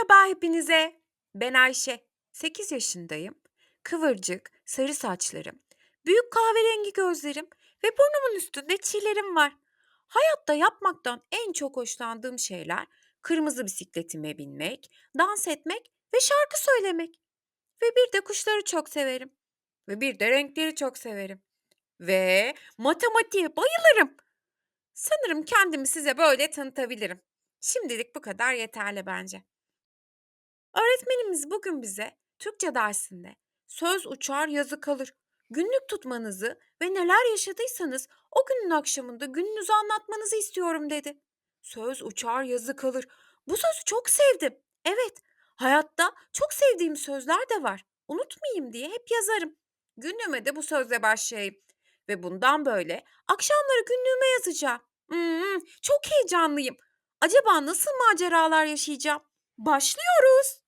Merhaba hepinize. Ben Ayşe. 8 yaşındayım. Kıvırcık, sarı saçlarım, büyük kahverengi gözlerim ve burnumun üstünde çilerim var. Hayatta yapmaktan en çok hoşlandığım şeyler kırmızı bisikletime binmek, dans etmek ve şarkı söylemek. Ve bir de kuşları çok severim. Ve bir de renkleri çok severim. Ve matematiğe bayılırım. Sanırım kendimi size böyle tanıtabilirim. Şimdilik bu kadar yeterli bence. Öğretmenimiz bugün bize Türkçe dersinde söz uçar yazı kalır. Günlük tutmanızı ve neler yaşadıysanız o günün akşamında gününüzü anlatmanızı istiyorum dedi. Söz uçar yazı kalır. Bu sözü çok sevdim. Evet, hayatta çok sevdiğim sözler de var. Unutmayayım diye hep yazarım. Günlüğüme de bu sözle başlayayım. Ve bundan böyle akşamları günlüğüme yazacağım. Hmm, çok heyecanlıyım. Acaba nasıl maceralar yaşayacağım? Başlıyoruz.